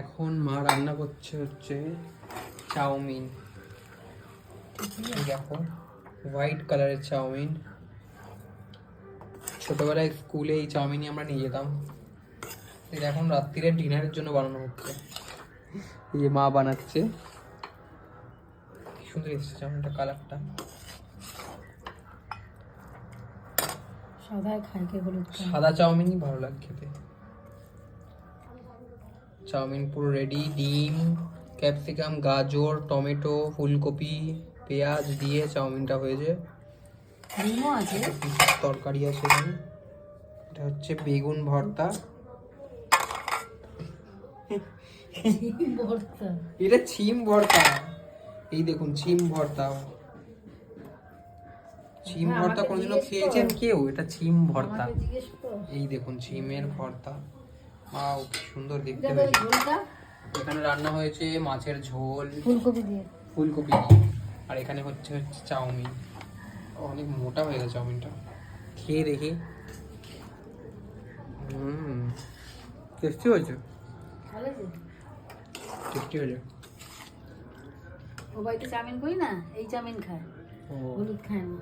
এখন মা রান্না করছে হচ্ছে চাউমিন। দেখো হোয়াইট কালারের চাউমিন। ছোটবেলায় স্কুলে এই চাউমিনই আমরা নিয়ে যেতাম। এটা এখন রাত্রিরে ডিনারের জন্য বানানো হচ্ছে। এই যে মা বানাচ্ছে। সুন্দর এসেছে চাউমিনটা কালারটা খাই কে হলুদ সাদা চাউমিনই ভালো লাগে খেতে। চাউমিন পুরো রেডি ডিম ক্যাপসিকাম গাজর টমেটো ফুলকপি পেঁয়াজ দিয়ে চাউমিনটা হয়েছে। ডিমও আছে? তরকারি আছে এটা হচ্ছে বেগুন ভর্তা। এটা ছিম ভর্তা। এই দেখুন ছিম ভর্তা। ছিম হ্যাঁ, ভর্তা কোনোদিনও খেয়েছেন কেউ? এটা ছিম ভর্তা। এই দেখুন ছিমের ভর্তা। ওয়াও সুন্দর দেখতে হয়েছে। এখানে রান্না হয়েছে মাছের ঝোল ফুলকপি দিয়ে। ফুলকপি দিয়ে। আর এখানে হচ্ছে হচ্ছে চাউমিন। অনেক মোটা হয়ে গেছে চাউমিনটা। খেয়ে দেখি। হুম টেস্টি হয়েছে? টেস্টি হয়েছে? ও বাড়িতে চাউমিন করি না এই চাউমিন খায়। ও। হলুদ খায় না।